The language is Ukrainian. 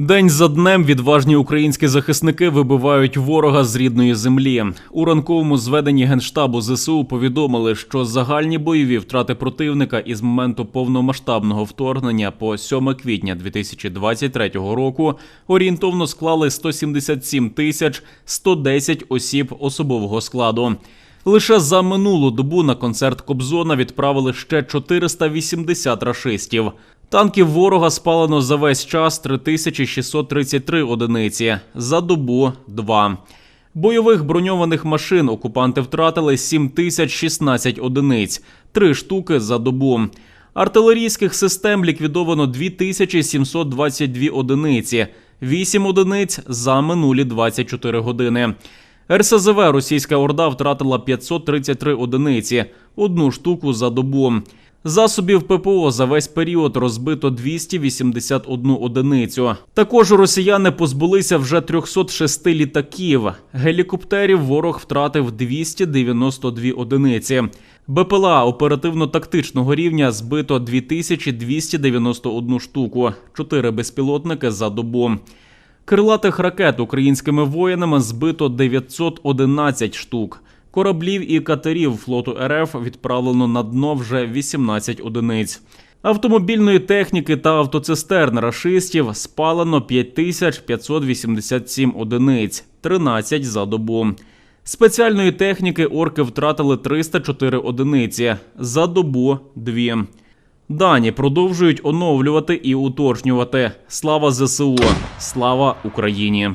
День за днем відважні українські захисники вибивають ворога з рідної землі. У ранковому зведенні генштабу ЗСУ повідомили, що загальні бойові втрати противника із моменту повномасштабного вторгнення по 7 квітня 2023 року орієнтовно склали 177 тисяч 110 осіб особового складу. Лише за минулу добу на концерт Кобзона відправили ще 480 рашистів. Танків ворога спалено за весь час 3633 одиниці, за добу – 2. Бойових броньованих машин окупанти втратили 7016 одиниць, 3 штуки за добу. Артилерійських систем ліквідовано 2722 одиниці, 8 одиниць за минулі 24 години. РСЗВ Російська Орда втратила 533 одиниці, одну штуку за добу. Засобів ППО за весь період розбито 281 одиницю. Також росіяни позбулися вже 306 літаків. Гелікоптерів ворог втратив 292 одиниці. БПЛА оперативно-тактичного рівня збито 2291 штуку, 4 безпілотники за добу. Крилатих ракет українськими воїнами збито 911 штук. Кораблів і катерів флоту РФ відправлено на дно вже 18 одиниць. Автомобільної техніки та автоцистерн рашистів спалено 5587 одиниць, 13 за добу. Спеціальної техніки орки втратили 304 одиниці, за добу 2. Дані продовжують оновлювати і уточнювати. Слава ЗСУ! Слава Україні!